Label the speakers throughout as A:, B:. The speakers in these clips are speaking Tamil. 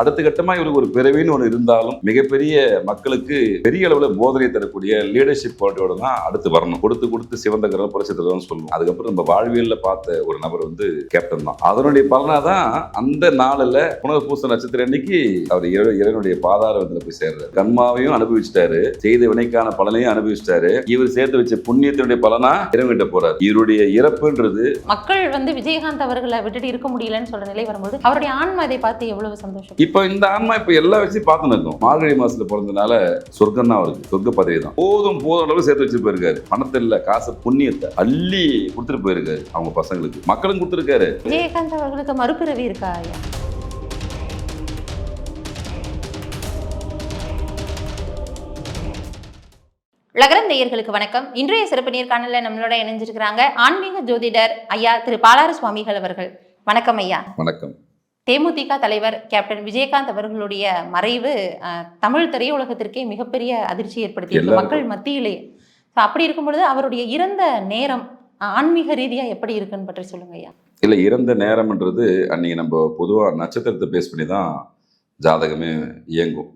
A: அடுத்த கட்டமா இவருக்கு ஒரு பிறவின்னு ஒன்று இருந்தாலும் மிகப்பெரிய மக்களுக்கு பெரிய அளவில் போதனை தரக்கூடிய லீடர்ஷிப் குவாலிட்டியோட தான் அடுத்து வரணும். கொடுத்து கொடுத்து சிவந்த கிரகம் புரட்சி சொல்லணும் சொல்லுவோம். அதுக்கப்புறம் நம்ம வாழ்வியல்ல பார்த்த ஒரு நபர் வந்து கேப்டன் தான். அதனுடைய பலனா தான் அந்த நாளில் புனர்பூச நட்சத்திரம் அன்னைக்கு அவர் இறைவனுடைய பாதாரத்தில் போய் சேர்றாரு. கண்மாவையும் அனுபவிச்சிட்டாரு. செய்த வினைக்கான பலனையும் அனுபவிச்சிட்டாரு. இவர் சேர்த்து வச்ச புண்ணியத்தினுடைய பலனா இறைவன்கிட்ட போறாரு. இவருடைய இறப்புன்றது
B: மக்கள் வந்து விஜயகாந்த் அவர்களை விட்டுட்டு இருக்க முடியலன்னு சொல்ற நிலை வரும்போது அவருடைய ஆன்மா இதை பார்த்து எவ்வளவு சந்தோஷம்
A: இப்போ இந்த ஆன்மா இப்போ எல்லா வச்சு பார்த்துன்னு இருக்கோம். மார்கழி மாசத்துல பிறந்தனால சொர்க்கம் தான் அவருக்கு சொர்க்க பதவி தான் போதும் போதும் அளவு சேர்த்து வச்சு போயிருக்காரு. பணத்தை இல்ல காசு புண்ணியத்தை அள்ளி கொடுத்துட்டு போயிருக்காரு அவங்க பசங்களுக்கு. மக்களும் கொடுத்துருக்காரு.
B: விஜயகாந்த் அவர்களுக்கு மறுபிறவி இருக்கா லகரம் நேயர்களுக்கு வணக்கம். இன்றைய சிறப்பு நேர்காணலில் நம்மளோட இணைஞ்சிருக்கிறாங்க ஆன்மீக ஜோதிடர் ஐயா திரு பாலாறு சுவாமிகள் அவர்கள். வணக்கம் ஐயா.
A: வணக்கம்.
B: தேமுதிக தலைவர் கேப்டன் விஜயகாந்த் அவர்களுடைய மறைவு தமிழ் திரையுலகத்திற்கே மிகப்பெரிய அதிர்ச்சி ஏற்படுத்தியிருக்கு. மக்கள் மத்தியிலே. So, அப்படி இருக்கும் பொழுது அவருடைய இறந்த நேரம் ஆன்மீக ரீதியா எப்படி இருக்குன்னு பற்றி சொல்லுங்க ஐயா.
A: இல்ல இறந்த நேரம்ன்றது அன்னைக்கு நம்ம பொதுவா நட்சத்திரத்தை பேஸ் பண்ணி தான் ஜாதகமே இயங்கும்.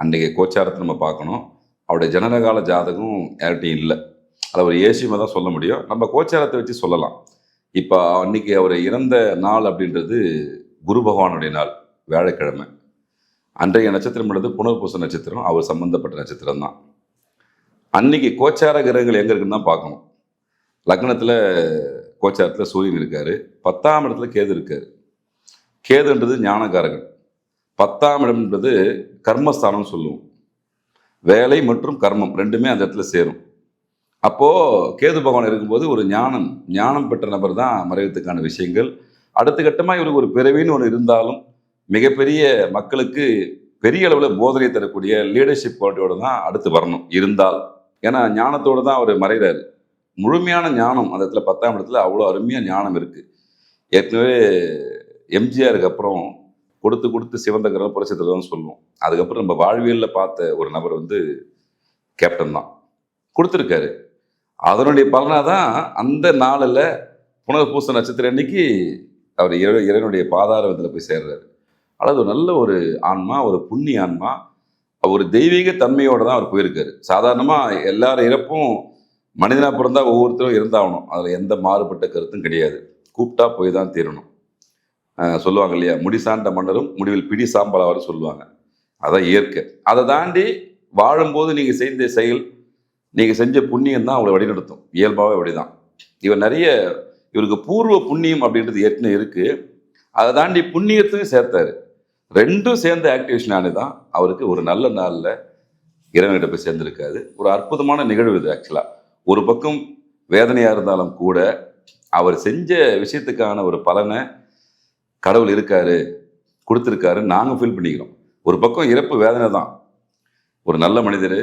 A: அன்னைக்கு கோச்சாரத்தை நம்ம பார்க்கணும். அவருடைய ஜனனகால ஜாதகம் யார்கிட்டையும் இல்லை. அதை ஒரு ஏசியமாக தான் சொல்ல முடியும். நம்ம கோச்சாரத்தை வச்சு சொல்லலாம். இப்போ அன்னைக்கு அவர் இறந்த நாள் அப்படின்றது குரு பகவானுடைய நாள் வியாழக்கிழமை. அன்றைய நட்சத்திரம் உள்ளது புனர்பூச நட்சத்திரம் அவர் சம்பந்தப்பட்ட நட்சத்திரம் தான். அன்னைக்கு கோச்சார கிரகங்கள் எங்கே இருக்குன்னு தான் பார்க்கணும். லக்னத்தில் கோச்சாரத்தில் சூரியன் இருக்கார். பத்தாம் இடத்துல கேது இருக்கார். கேதுன்றது ஞானகாரகன் பத்தாம் இடம்ன்றது கர்மஸ்தானம்னு சொல்லுவோம். வேலை மற்றும் கர்மம் ரெண்டுமே அந்த இடத்துல சேரும். அப்போது கேது பகவான் இருக்கும்போது ஒரு ஞானம் ஞானம் பெற்ற நபர் தான் மறைவத்துக்கான விஷயங்கள். அடுத்த கட்டமாக இவருக்கு ஒரு பிறவின்னு ஒன்று இருந்தாலும் மிகப்பெரிய மக்களுக்கு பெரிய அளவில் போதனை தரக்கூடிய லீடர்ஷிப் குவாலிட்டியோடு தான் அடுத்து வரணும். இருந்தால். ஏன்னா ஞானத்தோடு தான் அவர் மறைகிறாரு. முழுமையான ஞானம் அந்த இடத்துல பத்தாம் இடத்துல அவ்வளோ அருமையாக ஞானம் இருக்குது ஏற்கனவே எம்ஜிஆருக்கு அப்புறம் கொடுத்து கொடுத்து சிவந்த கிரகம் புரட்சி சொல்லுவோம். அதுக்கப்புறம் நம்ம வாழ்வியலில் பார்த்த ஒரு நபர் வந்து கேப்டன் தான். கொடுத்துருக்காரு. அதனுடைய பலனாக தான் அந்த நாளில் புனர்பூச நட்சத்திரம் அன்னைக்கு அவர் இறை இறைவனுடைய பாதாரத்தில் போய் சேர்றாரு. அல்லது ஒரு நல்ல ஒரு ஆன்மா ஒரு புண்ணிய ஆன்மா ஒரு தெய்வீக தன்மையோடு தான் அவர் போயிருக்காரு. சாதாரணமாக எல்லார் இறப்பும் மனிதனாக பிறந்தா ஒவ்வொருத்தரும் இருந்தாகணும். அதில் எந்த மாறுபட்ட கருத்தும் கிடையாது. கூப்பிட்டா போய் தான் தீரணும். சொல்லுவாங்க இல்லையா? முடி சார்ந்த மன்னரும் முடிவில் பிடி சாம்பலாவாரும் சொல்லுவாங்க. அதான் இயற்கை. அதை தாண்டி வாழும்போது நீங்கள் செய்த செயல் நீங்கள் செஞ்ச புண்ணியம் தான் அவங்களை வழிநடத்தும். இயல்பாகவே அப்படிதான். இவர் நிறைய இவருக்கு பூர்வ புண்ணியம் அப்படின்றது ஏற்கனவே இருக்குது அதை தாண்டி புண்ணியத்தையும் சேர்த்தாரு. ரெண்டும் சேர்ந்த ஆக்டிவேஷன் ஆனது தான் அவருக்கு ஒரு நல்ல நாளில் இறைவன்கிட்ட போய் சேர்ந்திருக்காது ஒரு அற்புதமான நிகழ்வு இது ஆக்சுவலாக ஒரு பக்கம் வேதனையாக இருந்தாலும் கூட அவர் செஞ்ச விஷயத்துக்கான ஒரு பலனை கடவுள் இருக்காரு கொடுத்துருக்காரு நாங்கள் ஃபீல் பண்ணிக்கிறோம். ஒரு பக்கம் இறப்பு வேதனை தான். ஒரு நல்ல மனிதர்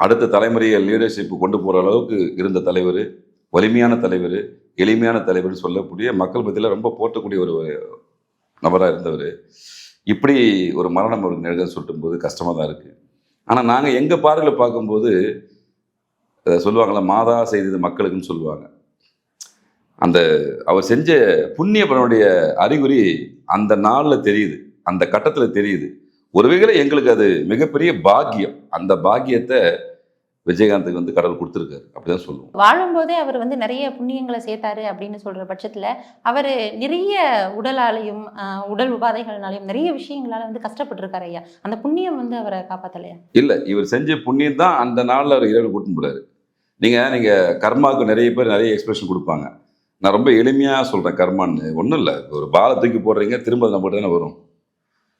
A: அடுத்த தலைமுறையை லீடர்ஷிப்பு கொண்டு போகிற அளவுக்கு இருந்த தலைவர் வலிமையான தலைவர் எளிமையான தலைவர் சொல்லக்கூடிய மக்கள் மத்தியில் ரொம்ப போட்டக்கூடிய ஒரு நபராக இருந்தவர். இப்படி ஒரு மரணம் அவருக்கு நிகழ்ந்து சொல்லும் போது கஷ்டமாக தான் இருக்குது ஆனால் நாங்கள் எங்கள் பார்வையில் பார்க்கும்போது அஹ் சொல்லுவாங்கள்ல மாதா செய்தது மக்களுக்குன்னு சொல்லுவாங்க. அந்த அவர் செஞ்ச புண்ணிய பலனுடைய அறிகுறி அந்த நாளில் தெரியுது. அந்த கட்டத்தில் தெரியுது. ஒருவேளை எங்களுக்கு அது மிகப்பெரிய பாக்கியம். அந்த பாக்கியத்தை விஜயகாந்துக்கு வந்து கடவுள் கொடுத்துருக்காரு. அப்படிதான் சொல்லுவோம்.
B: வாழும்போதே அவர் வந்து நிறைய புண்ணியங்களை சேர்த்தாரு அப்படின்னு சொல்ற பட்சத்துல அவர் நிறைய உடலாலையும் உடல் உபாதைகள்னாலையும் நிறைய விஷயங்களால வந்து கஷ்டப்பட்டிருக்காரு ஐயா. அந்த புண்ணியம் வந்து அவரை காப்பாத்தலையா?
A: இல்லை இவர் செஞ்ச புண்ணியம் தான் அந்த நாளில் அவர் இறைவன் கூட்டின்னு போறாரு. நீங்கள் நீங்கள் கர்மாவுக்கு நிறைய பேர் நிறைய எக்ஸ்பிரஷன் கொடுப்பாங்க. நான் ரொம்ப எளிமையாக சொல்கிறேன் கர்மான்னு. ஒன்றும் இல்லை. ஒரு பாலை தூக்கி போடுறீங்க திரும்ப நம்மகிட்ட தானே வரும்.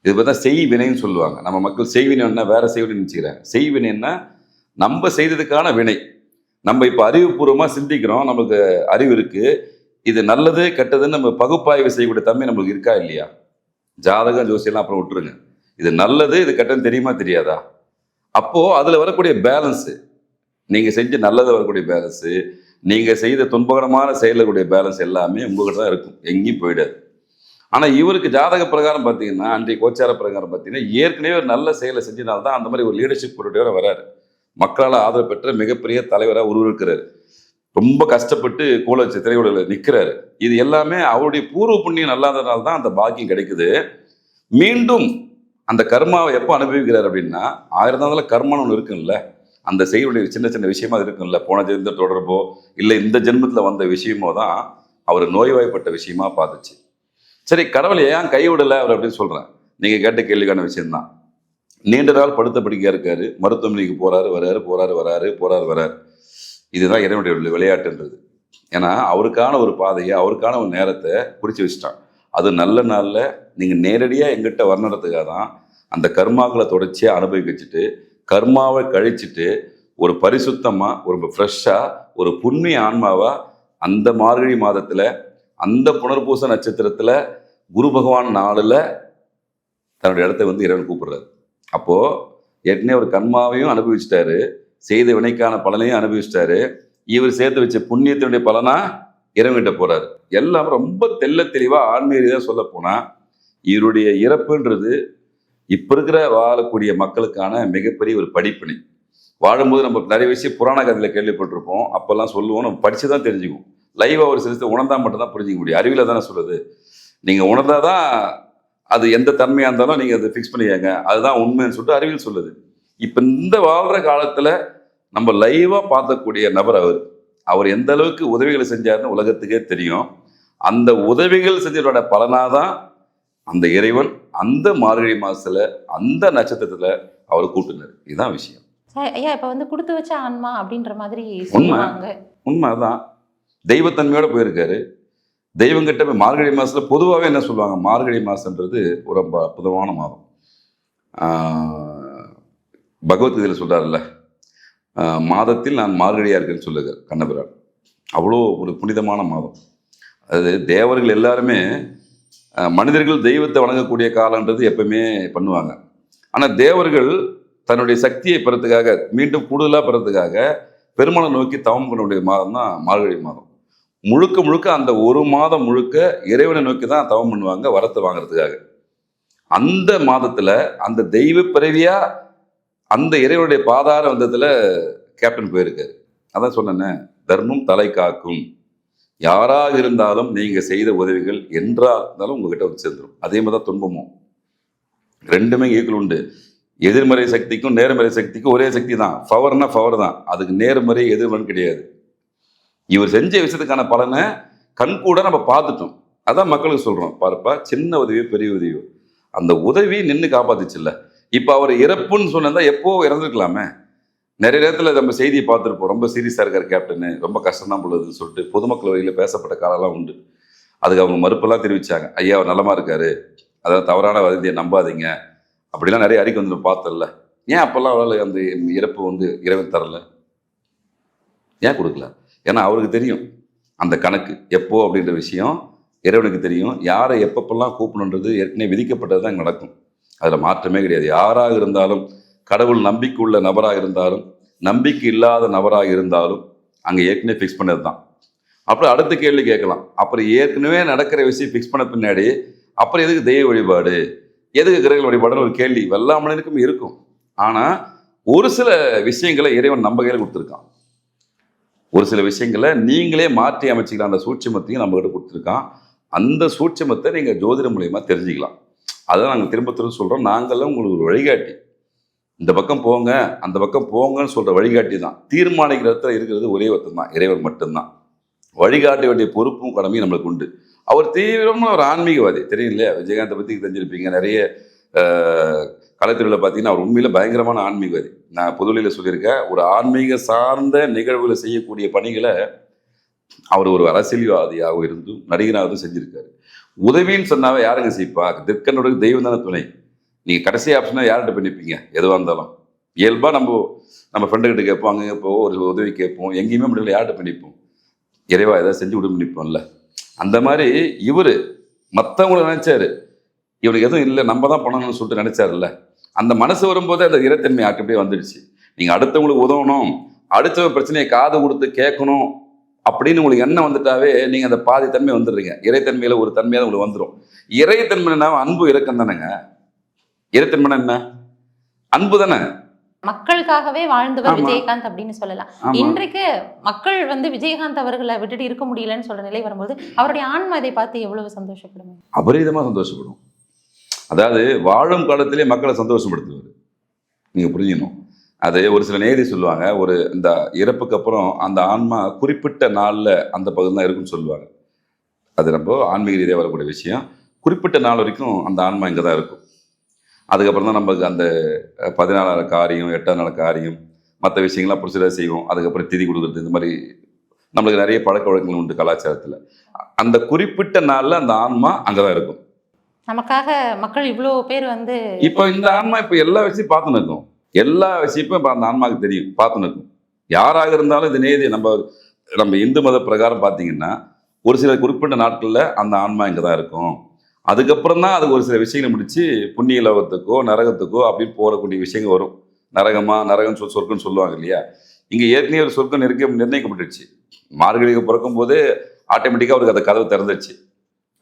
A: இது பார்த்தா செய் வினைன்னு சொல்லுவாங்க. நம்ம மக்கள் செய்வினைன்னா வேற செய்வினைன்னு நினச்சிக்கிறாங்க செய்வினைன்னா நம்ம செய்ததுக்கான வினை. நம்ம இப்போ அறிவுபூர்வமாக சிந்திக்கிறோம் நமக்கு அறிவு இருக்குது இது நல்லது கெட்டதுன்னு நம்ம பகுப்பாய்வு செய்யக்கூடிய தன்மை நம்மளுக்கு இருக்கா இல்லையா? ஜாதகம் ஜோசியெல்லாம் அப்புறம் விட்டுருங்க. இது நல்லது இது கெட்டது தெரியுமா தெரியாதா? அப்போது அதில் வரக்கூடிய பேலன்ஸு நீங்கள் செஞ்ச நல்லது வரக்கூடிய பேலன்ஸு நீங்கள் செய்த துன்பகரமான செயலக்கூடிய பேலன்ஸ் எல்லாமே உங்ககிட்ட தான் இருக்கும். எங்கேயும் போயிடாது. ஆனால் இவருக்கு ஜாதக பிரகாரம் பார்த்தீங்கன்னா அன்றைய கோச்சார பிரகாரம் பார்த்தீங்கன்னா ஏற்கனவே ஒரு நல்ல செயலை செஞ்சதுனால தான் அந்த மாதிரி ஒரு லீடர்ஷிப் பொருட்டையோட வராரு. மக்களால் ஆதரவு பெற்ற மிகப்பெரிய தலைவராக உருவிருக்கிறார் ரொம்ப கஷ்டப்பட்டு கோல வச்ச திரையுடல நிற்கிறாரு இது எல்லாமே அவருடைய பூர்வ புண்ணியம் நல்லாதனால தான் அந்த பாக்கியம் கிடைக்குது. மீண்டும் அந்த கர்மாவை எப்போ அனுபவிக்கிறார் அப்படின்னா ஆயிரம் நாளில் கர்மான்னு ஒன்று இருக்குல்ல அந்த செய்யுடைய சின்ன சின்ன விஷயமா அது இருக்குல்ல போன ஜென்ம தொடர்போ இல்லை இந்த ஜென்மத்தில் வந்த விஷயமோ தான் அவர் நோய்வாய்ப்பட்ட விஷயமா பார்த்துச்சு. சரி கடவுளை ஏன் கைவிடலை அவர் அப்படின்னு சொல்கிறேன் நீங்கள் கேட்ட கேள்விக்கான விஷயம்தான். நீண்ட நாள் படுத்த படுக்கையாக இருக்காரு. மருத்துவமனைக்கு போறாரு வராரு போறாரு வராரு போறாரு வராரு. இதுதான் இறைவனுடைய விளையாட்டுன்றது. ஏன்னா அவருக்கான ஒரு பாதையை அவருக்கான ஒரு நேரத்தை குறித்து வச்சுட்டான். அது நல்ல நாளில் நீங்கள் நேரடியாக எங்கிட்ட வர்ணத்துக்காக தான் அந்த கர்மாக்களை தொடர்ச்சியாக அனுபவிக்க வச்சுட்டு கர்மாவை கழிச்சிட்டு ஒரு பரிசுத்தமாக ஒரு ஃப்ரெஷ்ஷாக ஒரு புண்ணிய ஆன்மாவாக அந்த மார்கழி மாதத்தில் அந்த புனர்பூச நட்சத்திரத்தில் குரு பகவான் நாளில் தன்னுடைய இடத்த வந்து இறைவன் கூப்பிடுறாரு. அப்போது ஏற்கனவே ஒரு கர்மாவையும் அனுபவிச்சிட்டாரு செய்த வினைக்கான பலனையும் அனுபவிச்சிட்டாரு. இவர் சேர்த்து வச்ச புண்ணியத்தினுடைய பலனா இறங்கிட்ட போறாரு. எல்லாம் ரொம்ப தெல்ல தெளிவா ஆன்மீக சொல்ல போனா இவருடைய இறப்புன்றது இப்ப இருக்கிற வாழக்கூடிய மக்களுக்கான மிகப்பெரிய ஒரு படிப்பினை. வாழும்போது நம்ம நிறைய விஷயம் புராண கதையில கேள்விப்பட்டிருப்போம். அப்பெல்லாம் சொல்லுவோம் நம்ம படித்து தான் தெரிஞ்சுக்குவோம் லைவா ஒரு சிலத்தை உணர்ந்தா மட்டும்தான் புரிஞ்சிக்க முடியும். அறிவில தானே நீங்கள் நீங்க உணர்ந்தாதான் அது எந்த தன்மையா இருந்தாலும் நீங்க அதை ஃபிக்ஸ் பண்ணிக்கங்க. அதுதான் உண்மைன்னு சொல்லிட்டு அறிவியல் சொல்லுது. இப்ப இந்த வாழ்ற காலத்துல நம்ம லைவா பார்க்கக்கூடிய நபர் அவர். அவர் எந்த அளவுக்கு உதவிகளை செஞ்சாருன்னு உலகத்துக்கே தெரியும். அந்த உதவிகள் செஞ்சதோட பலனாதான் அந்த இறைவன் அந்த மார்கழி மாசத்துல அந்த நட்சத்திரத்துல அவர் கூட்டுனார். இதுதான் விஷயம்.
B: ஐயா இப்ப வந்து கொடுத்து வச்ச ஆன்மா அப்படின்ற மாதிரி
A: உண்மை. உண்மை அதான் தெய்வத்தன்மையோட போயிருக்காரு. தெய்வங்கிட்ட போய் மார்கழி மாதத்தில் பொதுவாகவே என்ன சொல்லுவாங்க? மார்கழி மாதம்ன்றது ஒரு ரொம்ப அற்புதமான மாதம். பகவத்கீதையில் சொல்கிறார்ல மாதத்தில் நான் மார்கழியாக இருக்கேன்னு சொல்லுங்க கண்ணபிரான். அவ்வளோ ஒரு புனிதமான மாதம். அது தேவர்கள் எல்லாருமே மனிதர்கள் தெய்வத்தை வணங்கக்கூடிய காலன்றது எப்பவுமே பண்ணுவாங்க. ஆனால் தேவர்கள் தன்னுடைய சக்தியை பெறத்துக்காக மீண்டும் கூடுதலாக பெறத்துக்காக பெருமாளை நோக்கி தவம் பண்ணக்கூடிய மாதம் தான் மார்கழி மாதம். முழுக்க முழுக்க அந்த ஒரு மாதம் முழுக்க இறைவனை நோக்கி தான் தவம் பண்ணுவாங்க வரத்தை வாங்குறதுக்காக. அந்த மாதத்தில் அந்த தெய்வ பிறவியாக அந்த இறைவனுடைய பாதார வந்ததில் கேப்டன் போயிருக்காரு. அதான் சொன்னேனே தர்மம் தலை காக்கும். யாராக இருந்தாலும் நீங்கள் செய்த உதவிகள் என்றா இருந்தாலும் உங்ககிட்ட வந்து சேர்ந்துடும் அதே மாதிரி தான் துன்பமும். ரெண்டுமே ஈக்குவல் உண்டு. எதிர்மறை சக்திக்கும் நேர்மறை சக்திக்கும் ஒரே சக்தி தான். ஃபவர்னா பவர் தான். அதுக்கு நேர்மறை எதிர்மறை கிடையாது. இவர் செஞ்ச விஷயத்துக்கான பலனை கண் கூட நம்ம பார்த்துட்டோம். அதான் மக்களுக்கு சொல்கிறோம் பாருப்பா சின்ன உதவியோ பெரிய உதவியோ. அந்த உதவி நின்று காப்பாத்துச்சுல்ல. இப்போ அவர் இறப்புன்னு சொன்னதா எப்போ இறந்துருக்கலாமே? நிறைய நேரத்தில் நம்ம செய்தியை பார்த்துருப்போம் ரொம்ப சீரியஸாக இருக்கார் கேப்டனு. ரொம்ப கஷ்டம் தான் பொழுதுன்னு சொல்லிட்டு பொதுமக்கள் வழியில் பேசப்பட்ட காலம்லாம் உண்டு. அதுக்கு அவங்க மறுப்பெல்லாம் தெரிவித்தாங்க ஐயா அவர் நலமாக இருக்காரு. அதாவது தவறான வதந்தியை நம்பாதீங்க. அப்படிலாம் நிறைய அறிக்கை வந்து பார்த்தல ஏன் அப்போல்லாம் அவரால் அந்த இறப்பு வந்து இறைவன் தரல? ஏன் கொடுக்கல? ஏன்னா அவருக்கு தெரியும் அந்த கணக்கு எப்போ அப்படின்ற விஷயம் இறைவனுக்கு தெரியும். யாரை எப்பப்பெல்லாம் கூப்பிடணுன்றது ஏற்கனவே விதிக்கப்பட்டது தான் நடக்கும். அதில் மாற்றமே கிடையாது. யாராக இருந்தாலும் கடவுள் நம்பிக்கை உள்ள நபராக இருந்தாலும் நம்பிக்கை இல்லாத நபராக இருந்தாலும் அங்கே ஏற்கனவே ஃபிக்ஸ் பண்ணது தான். அப்புறம் அடுத்த கேள்வி கேட்கலாம். அப்புறம் ஏற்கனவே நடக்கிற விஷயம் ஃபிக்ஸ் பண்ண பின்னாடி அப்புறம் எதுக்கு தெய்வ வழிபாடு? எதுக்கு கிரகங்கள் வழிபாடுன்னு ஒரு கேள்வி. எல்லா மனிதனுக்கும் இருக்கும். ஆனால் ஒரு சில விஷயங்களை இறைவன் நம்ம கையில் கொடுத்துருக்கான். ஒரு சில விஷயங்களை நீங்களே மாற்றி அமைச்சிக்கலாம். அந்த சூட்சமத்தையும் நம்மகிட்ட கொடுத்துருக்கான். அந்த சூட்சமத்தை நீங்கள் ஜோதிடம் மூலியமாக தெரிஞ்சுக்கலாம். அதான் நாங்கள் திரும்ப திரும்ப சொல்கிறோம் நாங்களும் உங்களுக்கு ஒரு வழிகாட்டி. இந்த பக்கம் போங்க அந்த பக்கம் போங்கன்னு சொல்கிற வழிகாட்டி தான். தீர்மானிக்கிற இடத்துல இருக்கிறது ஒரே ஒருத்தன் தான். இறைவன் மட்டும்தான். வழிகாட்ட வேண்டிய பொறுப்பும் கடமையும் நம்மளுக்கு உண்டு. அவர் தீவிரமான ஒரு ஆன்மீகவாதி. தெரியும் இல்லையா? விஜயகாந்தை பற்றி தெரிஞ்சிருப்பீங்க. நிறைய கலைத்துறையில் பார்த்தீங்கன்னா அவர் உண்மையில் பயங்கரமான ஆன்மீகவாதி. நான் பொதுவெளியில் சொல்லியிருக்கேன் ஒரு ஆன்மீக சார்ந்த நிகழ்வுகளை செய்யக்கூடிய பணிகளை அவர் ஒரு அரசியல்வாதியாக இருந்தும் நடிகராகவும் செஞ்சுருக்காரு. உதவின்னு சொன்னாவே யாருங்க செய்ப்பா? திற்கனோட தெய்வம் தானே துணை. நீங்கள் கடைசி ஆப்ஷனாக யார்கிட்ட போய் நிற்பீங்க எதுவாக இருந்தாலும். இயல்பாக நம்ம நம்ம ஃப்ரெண்டுக்கிட்ட கேட்போம் அங்கே கேட்போம் ஒரு உதவி கேட்போம் எங்கேயுமே முடியல யார்கிட்ட போய் நிற்போம் இறைவா ஏதாவது செஞ்சு விடுன்னு நிற்போம்ல அந்த மாதிரி இவர் மற்றவங்கள நினச்சாரு. இவனுக்கு எதுவும் இல்லை நம்ம தான் பண்ணணும்னு சொல்லிட்டு நினச்சாருல்ல. அந்த மனசு வரும்போது அந்த இறைத்தன்மை ஆட்டப்படியே வந்துடுச்சு. நீங்கள் அடுத்தவங்களுக்கு உதவணும் அடுத்தவங்க பிரச்சனையை காது கொடுத்து கேட்கணும் அப்படின்னு உங்களுக்கு எண்ணம் வந்துட்டாவே நீங்கள் அந்த பாதி தன்மை வந்துடுறீங்க. இறைத்தன்மையில ஒரு தன்மையாக உங்களுக்கு வந்துடும் இறைத்தன்மைனா அன்பு இறக்கம் தானேங்க. இறைத்தன்மைனா என்ன? அன்பு தானே.
B: மக்களுக்காகவே வாழ்ந்தவர். விஜயகாந்த் அப்படின்னு சொல்லலாம். இன்றைக்கு மக்கள் வந்து விஜயகாந்த் அவர்களை விட்டுட்டு இருக்க முடியலன்னு சொல்ற நிலை வரும்போது அவருடைய ஆன்மா இதை பார்த்து எவ்வளவு சந்தோஷப்படுமே?
A: அபரீதமாக சந்தோஷப்படும். அதாவது வாழும் காலத்திலே மக்களை சந்தோஷப்படுத்துவார். நீங்கள் புரிஞ்சுக்கணும். அது ஒரு சில நேதி சொல்லுவாங்க ஒரு இந்த இறப்புக்கு அப்புறம் அந்த ஆன்மா குறிப்பிட்ட நாளில் அந்த பகுதி தான் இருக்குன்னு சொல்லுவாங்க. அது நம்ம ஆன்மீக ரீதியாக வரக்கூடிய விஷயம். குறிப்பிட்ட நாள் வரைக்கும் அந்த ஆன்மா இங்கே தான் இருக்கும். அதுக்கப்புறம் தான் நமக்கு அந்த அஹ், பதினாலாவது காரியம் எட்டாம் நாள் காரியம் மற்ற விஷயங்கள்லாம் பிடிச்சதாக செய்வோம். அதுக்கப்புறம் திதி கொடுக்குறது இந்த மாதிரி நம்மளுக்கு நிறைய பழக்க வழக்கங்கள் உண்டு கலாச்சாரத்தில். அந்த குறிப்பிட்ட நாளில் அந்த ஆன்மா அங்கே தான் இருக்கும்.
B: நமக்காக மக்கள் இவ்வளோ பேர் வந்து
A: இப்போ இந்த ஆன்மா இப்போ எல்லா விஷயம் பார்த்து நிற்கும் எல்லா விஷயமும் இப்போ அந்த ஆன்மாவுக்கு தெரியும் பார்த்து நிற்கும் யாராக இருந்தாலும் இது நேதி நம்ம நம்ம இந்து மத பிரகாரம் பார்த்தீங்கன்னா ஒரு சில குறிப்பிட்ட நாட்களில் அந்த ஆன்மா இங்கே தான் இருக்கும். அதுக்கப்புறம் தான் அதுக்கு ஒரு சில விஷயங்களை முடிச்சு புண்ணிய லோகத்துக்கோ நரகத்துக்கோ அப்படின்னு போகக்கூடிய விஷயங்கள் வரும். நரகமா நரகம் சொல் சொர்க்கம்னு சொல்லுவாங்க இல்லையா? இங்கே ஏற்கனவே ஒரு சொர்க்கம் நெருக்க நிர்ணயிக்கப்பட்டுருச்சு. மார்கழிக்கு பிறக்கும் போது ஆட்டோமேட்டிக்காக அவருக்கு அந்த கதவு திறந்துருச்சு.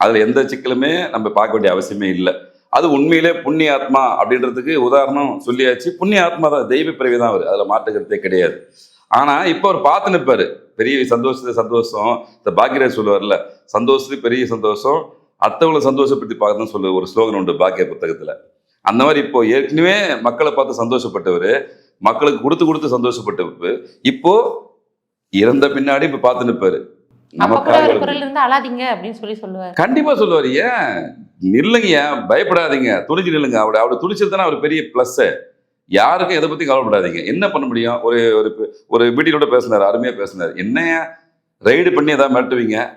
A: அதில் எந்த சிக்கலுமே நம்ம பார்க்க வேண்டிய அவசியமே இல்லை. அது உண்மையிலே புண்ணிய ஆத்மா அப்படின்றதுக்கு உதாரணம் சொல்லியாச்சு. புண்ணிய ஆத்மா தான் தெய்வ பிறவி தான் அவர். அதில் மாற்றுக்கிறதே கிடையாது. ஆனால் இப்போ அவர் பார்த்து நிற்பார் பெரிய சந்தோஷத்தை சந்தோஷம். இந்த பாக்கியராஜ் சொல்லுவார்ல சந்தோஷத்துக்கு பெரிய சந்தோஷம் அடுத்தவங்களை சந்தோஷப்படுத்தி பார்க்கணும்னு சொல்லு. ஒரு ஸ்லோகன் உண்டு பாக்கிய புத்தகத்தில். அந்த மாதிரி இப்போ ஏற்கனவே மக்களை பார்த்து சந்தோஷப்பட்டவர் மக்களுக்கு கொடுத்து கொடுத்து சந்தோஷப்பட்டவர் இப்போ இறந்த பின்னாடி இப்போ பார்த்து நிற்பாரு கண்டிப்பா சொல்லுவார். ஏன்? நில்லுங்க ஏன்? பயப்படாதீங்க. துணிஞ்சு நில்லுங்க. அவட அவட துணிச்சது தானே அவர் பெரிய ப்ளஸ் யாருக்கும் எதை பத்தி கவலைப்படாதீங்க. என்ன பண்ண முடியும்? ஒரு ஒரு ஒரு மீட்டிங்கோட பேசினார் அருமையா பேசினார். என்னைய? ரைடு பண்ணி ஏதாவது மிரட்டுவீங்க?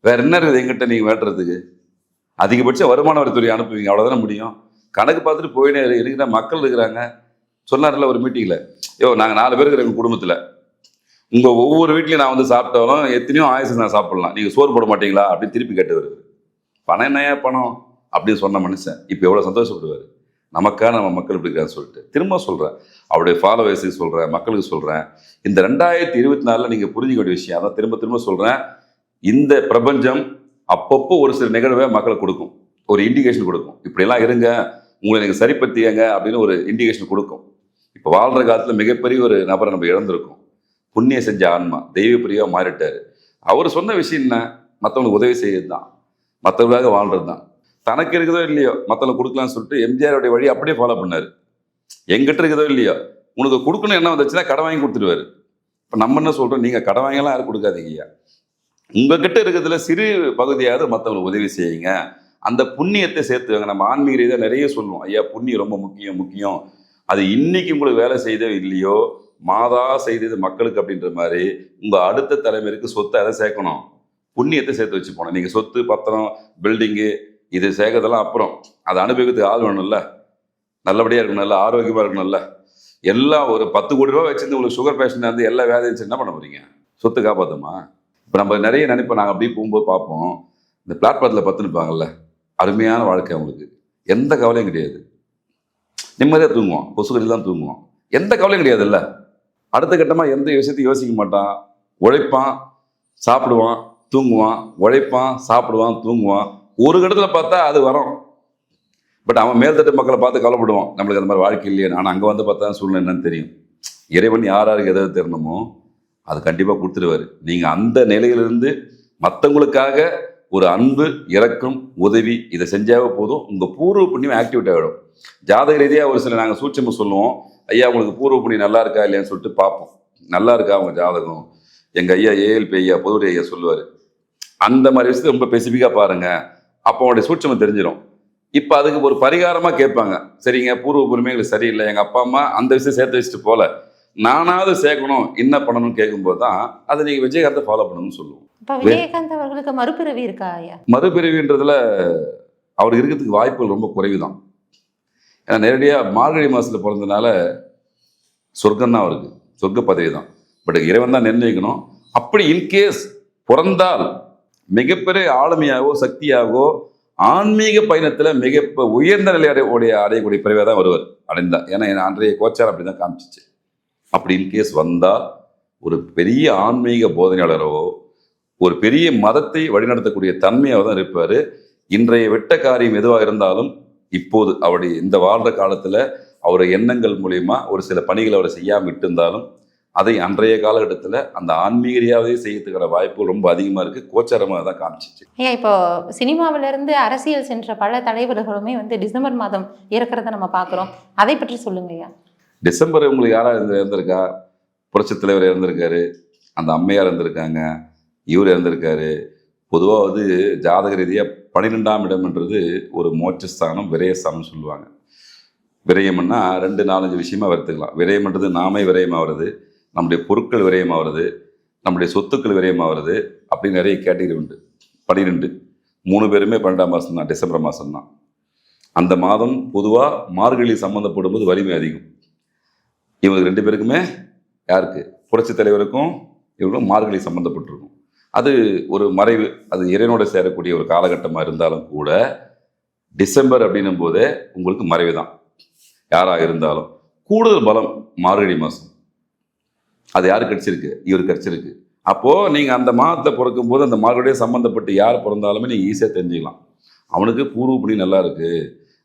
A: வேற என்ன இருக்குது எங்கிட்ட நீங்க மிரட்டுறதுக்கு? அதிகபட்ச வருமான வரித்துறை அனுப்புவீங்க. அவ்வளவுதானே முடியும். கணக்கு பார்த்துட்டு போயினே இரு- இருக்கிற மக்கள் இருக்கிறாங்க. சொன்னார்ல ஒரு மீட்டிங்ல யோ நாங்க நாலு பேர் இருக்கிற எங்க குடும்பத்துல. உங்க ஒவ்வொரு வீட்லையும் நான் வந்து சாப்பிட்டாலும் எத்தனையோ ஆயுசு நான் சாப்பிடலாம். நீங்க சோறு போட மாட்டீங்களா? அப்படின்னு திருப்பி கேட்டு பணம் என்னையா பணம்? அப்படின்னு சொன்ன மனுஷன் இப்போ எவ்வளோ சந்தோஷப்படுவார்? நமக்காக நம்ம மக்கள் இப்படி இருக்கான்னு சொல்லிட்டு. திரும்ப சொல்கிறேன் அவருடைய ஃபாலோவர்ஸுக்கு சொல்கிறேன் மக்களுக்கு சொல்கிறேன் இந்த ரெண்டாயிரத்தி இருபத்தி நாலில் நீங்கள் புரிஞ்சுக்க வேண்டிய விஷயம் அதான் திரும்ப திரும்ப சொல்கிறேன் இந்த பிரபஞ்சம் அப்பப்போ ஒரு சில நிகழ்வை மக்களுக்கு கொடுக்கும். ஒரு இண்டிகேஷன் கொடுக்கும். இப்படியெல்லாம் இருங்க. உங்களை நீங்கள் சரிப்படுத்தியங்க அப்படின்னு ஒரு இண்டிகேஷன் கொடுக்கும். இப்போ வாழ்கிற காலத்தில் மிகப்பெரிய ஒரு நபரை நம்ம இழந்திருக்கோம். புண்ணிய செஞ்ச ஆன்மா தெய்வ மாறிட்டார். அவர் சொன்ன விஷயம் என்ன? மற்றவங்களுக்கு உதவி செய்யறது தான் மற்றவர்களாக வாழ்றது தான் தனக்கு இருக்குதோ இல்லையோ மற்றவங்க கொடுக்கலாம்னு சொல்லிட்டு எம்ஜிஆருடைய வழி அப்படியே ஃபாலோ பண்ணார். எங்கிட்ட இருக்குதோ இல்லையோ உனக்கு கொடுக்கணும் என்ன வந்துச்சுன்னா கடன் வாங்கி கொடுத்துருவாரு இப்போ நம்ம என்ன சொல்கிறோம் நீங்கள் கடன் வாங்கிலாம் யாரும் கொடுக்காதீங்க ஐயா உங்ககிட்ட இருக்கிறதுல சிறு பகுதியாவது மற்றவங்களுக்கு உதவி செய்யுங்க. அந்த புண்ணியத்தை சேர்த்து வாங்க. நம்ம ஆன்மீக ரீதியாக நிறைய சொல்லுவோம். ஐயா புண்ணியம் ரொம்ப முக்கியம் முக்கியம். அது இன்னைக்கு உங்களுக்கு வேலை செய்தோ இல்லையோ மாதா செய்தது மக்களுக்கு அப்படின்ற மாதிரி உங்கள் அடுத்த தலைமுறைக்கு சொத்தை எதை சேர்க்கணும். புண்ணியத்தை சேர்த்து வச்சு போனோம் நீங்கள் சொத்து பத்திரம் பில்டிங்கு இது சேர்க்கறதெல்லாம் அப்புறம். அதை அனுபவிக்கிறதுக்கு ஆள் வேணும்ல. நல்லபடியாக இருக்கணும் இருக்கணும்ல ஆரோக்கியமாக இருக்கணும்ல எல்லாம் ஒரு பத்து கோடி ரூபா வச்சிருந்து உங்களுக்கு சுகர் பேஷண்ட் வந்து எல்லா வேதையும் வச்சு என்ன பண்ண போறீங்க? சொத்து காப்பாத்துமா? இப்போ நம்ம நிறைய நினைப்போம் நாங்கள் அப்படியே போகும்போது பார்ப்போம். இந்த பிளாட்பாத்தில் பத்து நிற்பாங்கல்ல அருமையான வாழ்க்கை அவங்களுக்கு. எந்த கவலையும் கிடையாது. நிம்மதியாக தூங்குவோம். கொசுக்கடியில் தான் தூங்குவோம். எந்த கவலையும் கிடையாதுல்ல. அடுத்த கட்டமாக எந்த விஷயத்தையும் யோசிக்க மாட்டான். உழைப்பான் சாப்பிடுவான் தூங்குவான். உழைப்பான் சாப்பிடுவான் தூங்குவான். ஒரு கட்டத்தில் பார்த்தா அது வரும். பட் அவன் மேல்தட்டு மக்களை பார்த்து கவலைப்படுவான். நம்மளுக்கு அந்த மாதிரி வாழ்க்கை இல்லையே. நான் அங்கே வந்து பார்த்தா சூழ்நிலை என்னன்னு தெரியும். இறைவன் யார் யாருக்கு எதாவது தெரியணுமோ அது கண்டிப்பாக கொடுத்துருவாரு. நீங்கள் அந்த நிலையிலிருந்து மற்றவங்களுக்காக ஒரு அன்பு இறக்கம் உதவி இதை செஞ்சாவே போதும். உங்கள் பூர்வ புண்ணியம் ஆக்டிவேட் ஆகிடும் ஜாதக ரீதியாக ஒரு சில நாங்கள் சூட்சமாக சொல்லுவோம். ஐயா உங்களுக்கு பூர்வ புண்ணியம் நல்லா இருக்கா இல்லையான்னு சொல்லிட்டு பார்ப்போம். நல்லா இருக்கா அவங்க ஜாதகம்? எங்கள் ஐயா ஏஎல்பி ஐயா பொதுவுடைய ஐயா சொல்லுவார். அந்த மாதிரி விஷயத்தை ரொம்ப ஸ்பெசிஃபிக்காக பாருங்க. அப்போ அவனுடைய சூட்சமம் தெரிஞ்சிடும் இப்போ அதுக்கு ஒரு பரிகாரமாக கேட்பாங்க. சரிங்க பூர்வ புரிமைகள் சரியில்லை. எங்கள் அப்பா அம்மா அந்த விஷயம் சேர்த்து வச்சுட்டு போல. நானாவது சேர்க்கணும் என்ன பண்ணணும்னு கேட்கும்போது தான் அதை நீங்கள் விஜயகாந்தை ஃபாலோ பண்ணணும்னு சொல்லுவோம்.
B: விஜயகாந்த் அவர்களுக்கு மறுபிறவி இருக்கா ஐயா?
A: மறுபிறவின்றதுல அவருக்கு இருக்கிறதுக்கு வாய்ப்புகள் ரொம்ப குறைவு தான் ஏன்னா நேரடியாக மார்கழி மாதத்தில் பிறந்தனால சொர்க்கம் தான் அவருக்கு. சொர்க்க பதவி தான் பட் இறைவன் தான் நிர்ணயிக்கணும். அப்படி இன்கேஸ் பிறந்தால் மிகப்பெரிய ஆளுமையாகவோ சக்தியாகவோ ஆன்மீக பயணத்தில் மிக உயர்ந்த நிலை அடைய உடைய அடையக்கூடிய பிறவியாக தான் வருவார் அடைந்தார். ஏன்னா என் அன்றைய கோச்சார் அப்படி தான் காமிச்சிச்சு. அப்படி இன்கேஸ் வந்தால் ஒரு பெரிய ஆன்மீக போதனையாளரோ ஒரு பெரிய மதத்தை வழிநடத்தக்கூடிய தன்மையாக தான் இருப்பார். இன்றைய வெட்ட காரியம் எதுவாக இருந்தாலும் இப்போது அவருடைய இந்த வாழ்ற காலத்தில் அவருடைய எண்ணங்கள் மூலியமா ஒரு சில பணிகளை அவர் செய்யாமல் இருந்தாலும் அதை அன்றைய காலகட்டத்தில் அந்த ஆன்மீக ரீதியாகவே செய்யறதுக்கான வாய்ப்பு ரொம்ப அதிகமாக இருக்குது கோச்சாரமாக தான் காமிச்சிச்சு.
B: ஐயா இப்போ சினிமாவில இருந்து அரசியல் சென்ற பல தலைவர்களுமே வந்து டிசம்பர் மாதம் இறக்கிறத நம்ம பார்க்குறோம். அதை பற்றி சொல்லுங்க ஐயா.
A: டிசம்பர் உங்களுக்கு யாராக இருந்து இருந்திருக்கா புரட்சித் தலைவர் இருந்திருக்காரு அந்த அம்மையார் இருந்திருக்காங்க இவர் இருந்திருக்காரு பொதுவாக வந்து ஜாதக ரீதியாக பன்னிரெண்டாம் இடம்ன்றது ஒரு மோட்சஸ்தானம் விரயஸ்தானம் சொல்லுவாங்க. விரயம்னா ரெண்டு நாலஞ்சு விஷயமா வருத்துக்கலாம். விரயம்ன்றது நாமே விரயமாகிறது நம்முடைய பொருட்கள் விரயமாகிறது நம்முடைய சொத்துக்கள் விரயமாகிறது அப்படின்னு நிறைய கேட்டகரி உண்டு. பன்னிரெண்டு மூணு பேருமே பன்னெண்டாம் மாதம் தான் டிசம்பர் மாதம் தான். அந்த மாதம் பொதுவாக மார்கழி சம்மந்தப்படும் போது வலிமை அதிகம். இவங்க ரெண்டு பேருக்குமே யாருக்கு? புரட்சி தலைவருக்கும் இவங்களும் மார்கழி சம்மந்தப்பட்டிருக்கும் அது ஒரு மறைவு அது இறைவனோட சேரக்கூடிய ஒரு காலகட்டமாக இருந்தாலும் கூட டிசம்பர் அப்படின்னும் போதே உங்களுக்கு மறைவு தான். யாராக இருந்தாலும். கூடுதல் பலம் மார்கழி மாதம் அது யார் கிடைச்சிருக்கு? இவர் கிடைச்சிருக்கு. அப்போது நீங்கள் அந்த மாதத்தை பிறக்கும் போது அந்த மார்கழியோட சம்மந்தப்பட்டு யார் பிறந்தாலுமே நீங்கள் ஈஸியாக தெரிஞ்சுக்கலாம். அவனுக்கு பூர்வ புண்ணி நல்லா இருக்குது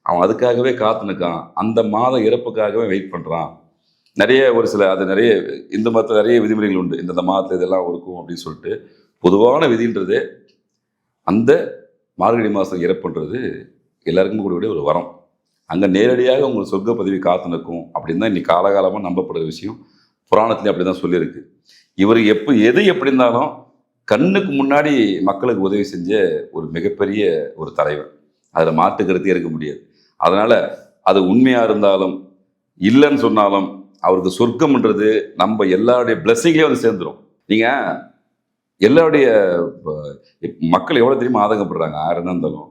A: அவன் அதுக்காகவே காத்து நிற்கான் அந்த மாத இறப்புக்காகவே வெயிட் பண்ணுறான் நிறைய ஒரு சில அது நிறைய இந்த மதத்தில் நிறைய விதிமுறைகள் உண்டு. இந்த மாதத்தில் இதெல்லாம் இருக்கும் அப்படின்னு சொல்லிட்டு பொதுவான விதின்றது அந்த மார்கழி மாதம் இறப்புன்றது எல்லாருக்கும் கூடிய ஒரு வரம். அங்கே நேரடியாக உங்கள் சொர்க்க பதவி காத்து நிற்கும் அப்படின்னு தான் இன்னைக்கு காலகாலமாக நம்பப்படுற விஷயம். புராணத்துலேயும் அப்படி தான் சொல்லியிருக்கு. இவர் எப்போ எது எப்படி இருந்தாலும் கண்ணுக்கு முன்னாடி மக்களுக்கு உதவி செஞ்ச ஒரு மிகப்பெரிய ஒரு தலைவர். அதில் மாற்று கருத்தே இருக்க முடியாது. அதனால் அது உண்மையாக இருந்தாலும் இல்லைன்னு சொன்னாலும் அவருக்கு சொர்க்கம்ன்றது நம்ம எல்லாருடைய பிளஸ்ஸிங்லேயே வந்து சேர்ந்துடும் நீங்கள் எல்லாருடைய மக்கள் எவ்வளோ தெரியுமா ஆதங்கப்படுறாங்க? யாருன்னா இருந்தாலும்.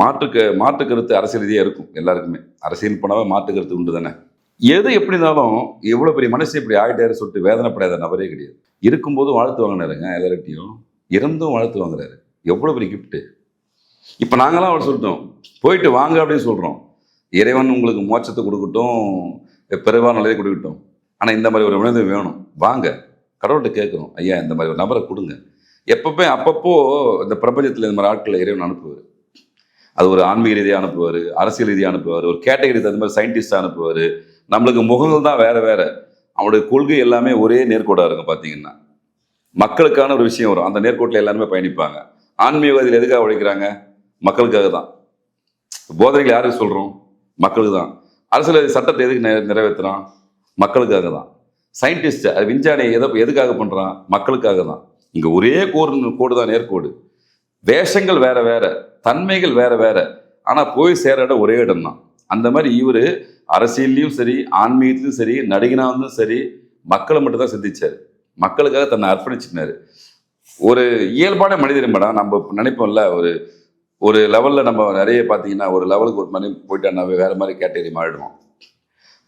A: மாற்றுக்கு மாற்று கருத்து அரசியல் ரீதியாக இருக்கும் எல்லாருக்குமே. அரசியல் போனாவே மாற்று கருத்து உண்டு தானே. எது எப்படி இருந்தாலும் எவ்வளோ பெரிய மனசு இப்படி ஆகிட்டாரு சொல்லிட்டு வேதனைப்படாத நபரே கிடையாது. இருக்கும்போது வாழ்த்து வாங்கினாருங்க எல்லார்கிட்டையும். இறந்தும் வாழ்த்து வாங்குறாரு. எவ்வளோ பெரிய கிஃப்ட்டு இப்போ நாங்களாம் அவர் சொல்லிட்டோம் போயிட்டு வாங்க அப்படின்னு சொல்கிறோம் இறைவன் உங்களுக்கு மோட்சத்தை கொடுக்கட்டும் பிறவான நிலையை கொடுக்கட்டும். ஆனால் இந்த மாதிரி ஒரு விழுந்து வேணும். வாங்க. கடவுள்கிட்ட கேட்கணும் ஐயா இந்த மாதிரி ஒரு நபரை கொடுங்க. எப்பப்போ அப்பப்போ இந்த பிரபஞ்சத்தில் இந்த மாதிரி ஆட்களை இறைவன் அனுப்புவார். அது ஒரு ஆன்மீக ரீதியாக அனுப்புவார் அரசியல் ரீதியாக அனுப்புவார் ஒரு கேட்டகரி தகுந்த மாதிரி சயின்டிஸ்டாக அனுப்புவார். நம்மளுக்கு முகங்கள் தான் வேறு வேறு. அவனுடைய கொள்கை எல்லாமே ஒரே நேர்கோடாக இருக்கும் பார்த்தீங்கன்னா மக்களுக்கான ஒரு விஷயம் வரும். அந்த நேர்கோட்டில் எல்லாருமே பயணிப்பாங்க. ஆன்மீகவாதிகள் எதுக்காக உழைக்கிறாங்க? மக்களுக்காக தான். போதனைகள் யாருக்கு சொல்கிறோம் மக்களுக்கு தான். அரசியல் சட்டத்தை எதுக்கு நெ- மக்களுக்காக தான். சயின்டிஸ்ட் அது விஞ்ஞானி எதை எதுக்காக பண்ணுறான் மக்களுக்காக தான். இங்கே ஒரே கோடு கோடு தான் நேர்கோடு. வேஷங்கள் வேற வேற தன்மைகள் வேற வேற. ஆனால் போய் சேர இடம் ஒரே இடம் தான் அந்த மாதிரி இவர் அரசியல்லையும் சரி ஆன்மீகத்திலையும் சரி நடிகனாவும் சரி மக்களை மட்டும் தான் சிந்திச்சார். மக்களுக்காக தன்னை அர்ப்பணிச்சினாரு ஒரு இயல்பான மனிதர் மேடம் நம்ம நினைப்போம்ல ஒரு ஒரு லெவலில் நம்ம நிறைய பார்த்தீங்கன்னா ஒரு லெவலுக்கு ஒரு மாதிரி போயிட்டான்னாவே வேற மாதிரி கேட்டகரி மாறிடுவோம்.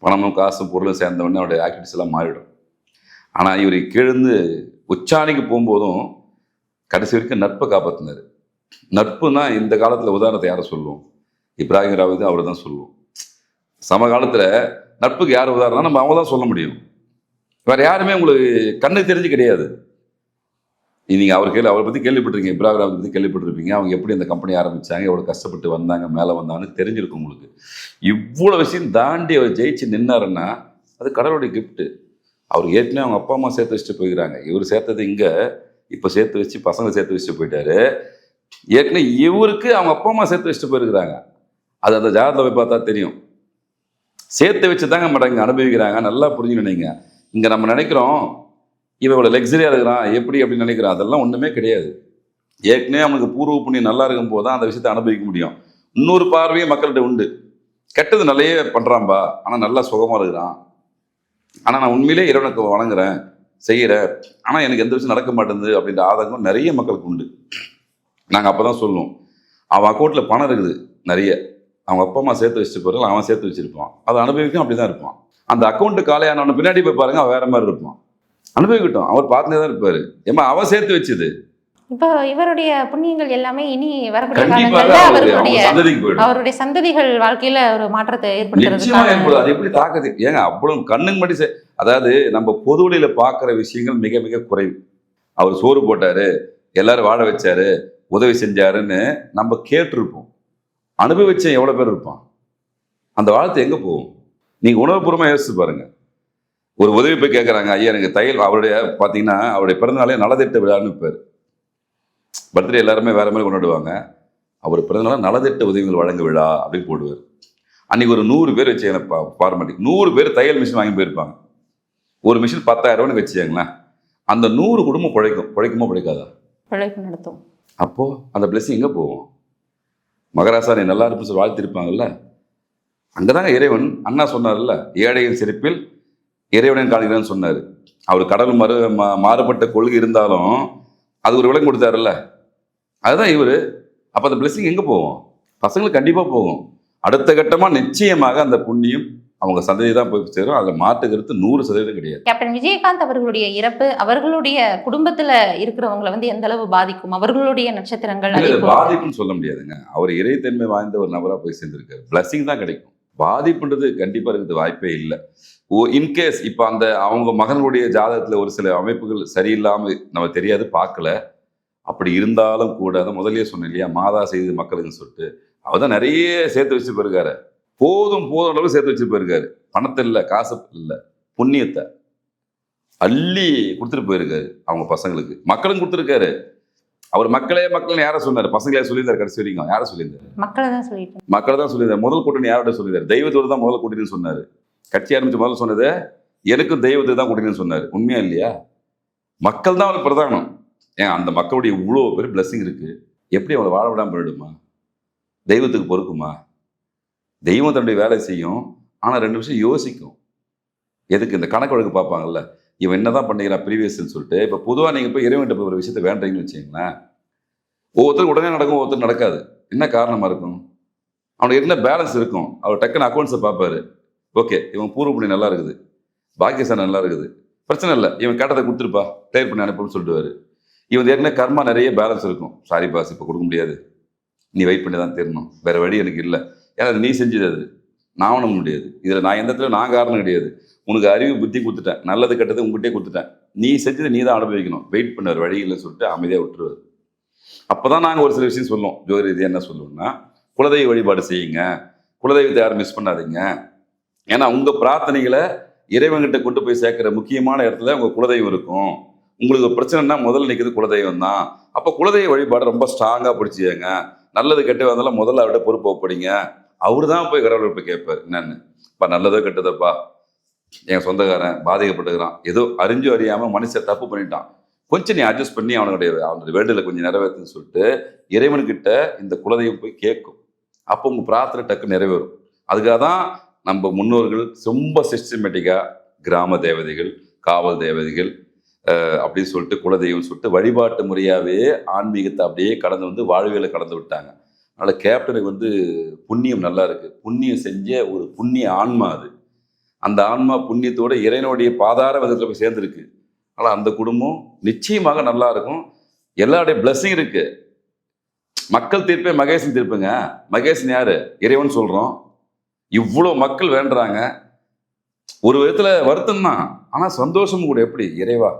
A: பணமும் காசும் பொருளும் சேர்ந்த உடனே அவருடைய ஆக்டிவிட்டிஸ் எல்லாம் மாறிடும் ஆனால் இவர் கீழ்ந்து உச்சாணிக்கு போகும்போதும் கடைசி வரைக்கும் நட்பை காப்பாற்றினார் நட்புனா இந்த காலத்தில் உதாரணத்தை யாரை சொல்லுவோம்? இப்ராஹிம் ராவி அவரை தான் சொல்லுவோம். சமகாலத்தில் நட்புக்கு யார் உதாரணம் நம்ம அவங்க தான் சொல்ல முடியும். வேறு யாருமே உங்களுக்கு கண்ணை தெரிஞ்சு கிடையாது. நீங்கள் அவர் கேள்வி அவரை பற்றி கேள்விப்பட்டிருக்கீங்க. இப்ராகிராம் பற்றி கேள்விப்பட்டிருப்பீங்க. அவங்க எப்படி அந்த கம்பெனி ஆரம்பித்தாங்க எவ்வளோ கஷ்டப்பட்டு வந்தாங்க மேலே வந்தாங்கன்னு தெரிஞ்சிருக்கும் உங்களுக்கு. இவ்வளோ விஷயம் தாண்டி அவர் ஜெயிச்சு நின்னாருன்னா அது கடவுளுடைய கிஃப்ட்டு அவர் ஏற்கனவே அவங்க அப்பா அம்மா சேர்த்து வச்சுட்டு போயிருக்காங்க. இவர் சேர்த்தது இங்கே இப்போ சேர்த்து வச்சு பசங்களை சேர்த்து வச்சுட்டு போயிட்டாரு. ஏற்கனவே இவருக்கு அவங்க அப்பா அம்மா சேர்த்து வச்சுட்டு போயிருக்கிறாங்க. அது அந்த ஜாதகத்தை போய் பார்த்தா தெரியும். சேர்த்து வச்சு தாங்க மேடம் இங்கே அனுபவிக்கிறாங்க. நல்லா புரிஞ்சுக்கணுங்க இங்கே நம்ம நினைக்கிறோம் இவன் இவ்வளோ லக்ஸரியாக இருக்கிறான் எப்படி அப்படின்னு நினைக்கிறான் அதெல்லாம் ஒன்றுமே கிடையாது. ஏற்கனவே அவனுக்கு பூர்வ புண்ணியம் நல்லா இருக்கும் போது தான் அந்த விஷயத்தை அனுபவிக்க முடியும். இன்னொரு பார்வையும் மக்கள்கிட்ட உண்டு. கெட்டது நல்லையே பண்ணுறான்பா ஆனால் நல்லா சுகமாக இருக்கிறான். ஆனால் நான் உண்மையிலே இறைவனுக்கு வணங்குறேன் செய்கிறேன் ஆனால் எனக்கு எந்த விஷயம் நடக்க மாட்டேங்குது அப்படின்ற ஆதங்கம் நிறைய மக்களுக்கு உண்டு. நாங்கள் அப்போ தான் சொல்லுவோம் அவன் அக்கௌண்ட்டில் பணம் இருக்குது நிறைய. அவங்க அப்பா அம்மா சேர்த்து வச்சுட்டு போகிறாங்க அவன் சேர்த்து வச்சுருப்பான். அதை அனுபவிக்கும் அப்படி தான் இருப்பான். அந்த அக்கௌண்ட்டு காலையானவன பின்னாடி போய் பாருங்கள் அவன் வேறு மாதிரி இருப்பான். அனுபவிக்கட்டும். அவர் பார்த்துனே தான் இருப்பாரு. ஏமா அவன் சேர்த்து வச்சது.
B: இப்போ இவருடைய புண்ணியங்கள் எல்லாமே இனி வரக்கூடிய காலங்கள்ல
A: அவருடைய
B: சந்ததிகள் வாழ்க்கையில ஒரு மாற்றத்தை
A: ஏற்படும் அது எப்படி தாக்கது ஏங்க அவ்வளவு கண்ணுக்கு மட்டும் அதாவது நம்ம பொது வழியில பார்க்குற விஷயங்கள் மிக மிக குறைவு. அவர் சோறு போட்டாரு எல்லாரும் வாழ வச்சாரு உதவி செஞ்சாருன்னு நம்ம கேட்டிருப்போம். அனுபவிச்ச எவ்வளோ பேர் இருப்பான்? அந்த வாழ்த்து எங்கே போகும்? நீங்கள் உணர்வுபூர்வமாக யோசிச்சு பாருங்க. ஒரு உதவி போய் கேட்குறாங்க ஐயா எனக்கு தையல் அவருடைய பார்த்தீங்கன்னா அவருடைய பிறந்தநாளே நலத்திட்ட விழான்னு பேர். பர்த்டே எல்லாருமே வேற மாதிரி கொண்டாடுவாங்க. அவர் பிறந்தநாள் நலத்திட்ட உதவிகள் வழங்க விழா அப்படின்னு போடுவார். அன்னைக்கு ஒரு நூறு பேர் வச்சு ஃபார்மாலிட்டி நூறு பேர் தையல் மிஷின் வாங்கி போயிருப்பாங்க. ஒரு மிஷின் பத்தாயிரம் ரூபான்னு வச்சுக்கங்களேன். அந்த நூறு குடும்பம் பிழைக்கும். பிழைக்குமா பிழைக்காதா?
B: பிழைப்பு நடத்தும்.
A: அப்போ அந்த blessing எங்கே போகும்? மகராசா நீ நல்லா இருப்புன்னு சொல்லி வாழ்த்திருப்பாங்கல்ல? அங்கதாங்க இறைவன் அண்ணா சொன்னார்ல ஏழையின் சிரிப்பில் இறைவனின் காண்கிறேன்னு சொன்னார். அவர் கடவுள் மறு மாறுபட்ட கொள்கை இருந்தாலும் அது ஒரு விளக்கம் கொடுத்தாருல்ல. அதுதான் இவர். அப்போ அந்த blessing எங்கே போகும்? பசங்களுக்கு கண்டிப்பாக போகும். அடுத்த கட்டமாக நிச்சயமாக அந்த புண்ணியம் அவங்க சந்ததி தான் போய் சேரும். அதில் மாற்று கருத்து நூறு சதவீதம் கிடையாது.
B: கேப்டன் விஜயகாந்த் அவர்களுடைய இறப்பு அவர்களுடைய குடும்பத்துல இருக்கிறவங்களை வந்து எந்த அளவு பாதிக்கும்? அவர்களுடைய நட்சத்திரங்கள்
A: பாதிப்புன்னு சொல்ல முடியாதுங்க. அவர் இறைத்தன்மை வாய்ந்த ஒரு நபரா போய் சேர்ந்திருக்காரு. பிளஸிங் தான் கிடைக்கும். பாதிப்புன்றது கண்டிப்பா இருக்கிறது வாய்ப்பே இல்லை. இன்கேஸ் இப்போ அந்த அவங்க மகனுடைய ஜாதகத்துல ஒரு சில அமைப்புகள் சரியில்லாம நம்ம தெரியாது பார்க்கல. அப்படி இருந்தாலும் கூட அதான் முதல்லயே சொன்னேன் இல்லையா மாதா செய்து மக்களுக்கு சொல்லிட்டு அவர் தான் நிறைய சேர்த்து வச்சு போயிருக்காரு. போதும் போதும் அளவு சேர்த்து வச்சு போயிருக்காரு. பணத்தை இல்லை காசு இல்லை புண்ணியத்தை அள்ளி கொடுத்துட்டு போயிருக்காரு அவங்க பசங்களுக்கு. மக்களும் கொடுத்துருக்காரு. அவர் மக்களே மக்கள்னு யாரை சொன்னார்? பசங்களே சொல்லியிருந்தார் கடைசி வரைக்கும். யாரை சொல்லியிருந்தார்?
B: மக்களை தான் சொல்லிட்டு
A: மக்களை தான் சொல்லியிருந்தார். முதல் கூட்டணி யாரோட சொல்லியிருந்தார்? தெய்வத்தோடு தான் முதல் கூட்டணின்னு சொன்னார். கட்சி ஆரம்பிச்சு முதல்ல சொன்னது எனக்கும் தெய்வத்துக்கு தான் கொடுக்கணும்னு சொன்னார். உண்மையா இல்லையா? மக்கள் தான் அவளுக்கு பிரதானம். ஏன் அந்த மக்களுடைய இவ்வளோ பேர் பிளஸ்ஸிங் இருக்குது எப்படி அவளை வாழ விடாமல் போயிடுமா தெய்வத்துக்கு பொறுக்குமா? தெய்வம் தன்னுடைய வேலை செய்யும். ஆனால் ரெண்டு விஷயம் யோசிக்கும். எதுக்கு இந்த கணக்கு வழக்கு பார்ப்பாங்கல்ல? இவன் என்னதான் பண்ணிக்கிறான் ப்ரீவியஸ்ன்னு சொல்லிட்டு. இப்போ பொதுவாக நீங்கள் போய் இறைவன்கிட்ட போய் ஒரு விஷயத்தை வேண்டீங்கன்னு வச்சிங்களேன் ஒவ்வொருத்தருக்கு உடனே நடக்கும் ஒவ்வொருத்தரும் நடக்காது. என்ன காரணமாக இருக்கும்? அவனுக்கு என்ன பேலன்ஸ் இருக்கும்? அவர் டக்குன்னு அக்கௌண்ட்ஸை பார்ப்பாரு. ஓகே இவன் பூர்வ புண்ணியம் நல்லா இருக்குது. பாக்கியசான் நல்லா இருக்குது. பிரச்சனை இல்லை இவன் கேட்டதை கொடுத்துருப்பா கிளியர் பண்ணி அனுப்புன்னு சொல்லிடுவாரு. இவன் ஏற்கனவே கர்மா நிறைய பேலன்ஸ் இருக்கும். சாரி பாஸ் இப்போ கொடுக்க முடியாது. நீ வெயிட் பண்ணி தான் தேரணும். வேற வழி எனக்கு இல்லை. ஏன்னா அது நீ செஞ்சது அது. நான் பண்ண முடியாது. இதில் நான் எந்த இடத்துல நான் காரணம் கிடையாது. உனக்கு அறிவு புத்தி கொடுத்துட்டேன். நல்லது கெட்டது உங்ககிட்டே கொடுத்துட்டேன். நீ செஞ்சதை நீ தான் அனுபவிக்கணும் வெயிட் பண்ணார் வழி இல்லைன்னு சொல்லிட்டு அமைதியாக விட்டுருவார். அப்போ தான் நாங்கள் ஒரு சில விஷயம் சொல்லுவோம். ஜோதி ரீதியாக என்ன சொல்லுவோம்னா குலதெய்வ வழிபாடு செய்யுங்க. குலதெய்வத்தை யாரும் மிஸ் பண்ணாதீங்க. ஏன்னா உங்கள் பிரார்த்தனைகளை இறைவன்கிட்ட கொண்டு போய் சேர்க்குற முக்கியமான இடத்துல உங்கள் குலதெய்வம் இருக்கும். உங்களுக்கு பிரச்சனைனா முதல்ல நிற்கிறது குலதெய்வம் தான். அப்போ குலதெய்வ வழிபாடு ரொம்ப ஸ்ட்ராங்காக பிடிச்சிங்க நல்லது கெட்டு வந்தாலும் முதல்ல அவர்கிட்ட பொறுப்பு ஒப்படைங்க. அவர் தான் போய் கடவுள் போய் கேட்பார். என்னன்னு? இப்போ நல்லதோ கெட்டதப்பா? என் சொந்தக்காரன் பாதிக்கப்பட்டுக்கிறான். ஏதோ அறிஞ்சோ அறியாமல் மனுஷன் தப்பு பண்ணிட்டான். கொஞ்சம் நீ அட்ஜஸ்ட் பண்ணி அவனுடைய அவனுடைய வேண்டுதலை கொஞ்சம் நிறைவேற்றுன்னு சொல்லிட்டு இறைவன்கிட்ட இந்த குலதெய்வம் போய் கேட்கும். அப்போ உங்கள் பிரார்த்தனை டக்கு நிறைவேறும். அதுக்காக தான் நம்ம முன்னோர்கள் ரொம்ப சிஸ்டமேட்டிக்காக கிராம தேவதைகள் காவல் தேவதைகள் அப்படின்னு சொல்லிட்டு குலதெய்வம் சொல்லிட்டு வழிபாட்டு முறையாகவே ஆன்மீகத்தை அப்படியே கடந்து வந்து வாழ்வியலை கடந்து விட்டாங்க. அதனால் கேப்டனுக்கு வந்து புண்ணியம் நல்லா இருக்குது புண்ணியம் செஞ்ச ஒரு புண்ணிய ஆன்மா அது. அந்த ஆன்மா புண்ணியத்தோட இறைவனுடைய பாதார விதத்தில் போய் சேர்ந்துருக்கு. ஆனால் அந்த குடும்பம் நிச்சயமாக நல்லா இருக்கும். எல்லாருடைய பிளஸ்ஸிங் இருக்குது மக்கள் தீர்ப்பே மகேசன் தீர்ப்புங்க. மகேசன் யார்? இறைவன் சொல்கிறோம் இவ்வளோ மக்கள் வேண்டுறாங்க. ஒரு விதத்துல வருத்தம் தான். ஆனால் சந்தோஷமும் கூட எப்படி? இறைவா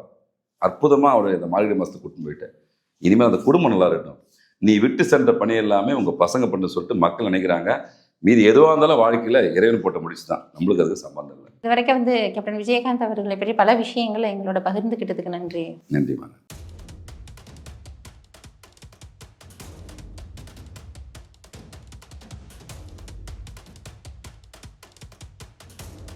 A: அற்புதமா அவரை இந்த மாளிகை மாசத்துக்கு கூட்டின்னு போயிட்டேன் இனிமேல் அந்த குடும்பம் நல்லா இருக்கட்டும். நீ விட்டு சென்ற பணி எல்லாமே உங்க பசங்க பண்ண சொல்லிட்டு மக்கள் நினைக்கிறாங்க. மீதி எதுவாக இருந்தாலும் வாழ்க்கையில இறைவன் போட்ட முடிச்சு தான். நம்மளுக்கு அதுக்கு சம்பந்தம் இல்லை.
B: இது வரைக்கும் வந்து கேப்டன் விஜயகாந்த் அவர்களை பற்றி பல விஷயங்களை எங்களோட பகிர்ந்துக்கிட்டதுக்கு நன்றி.
A: நன்றி மேடம்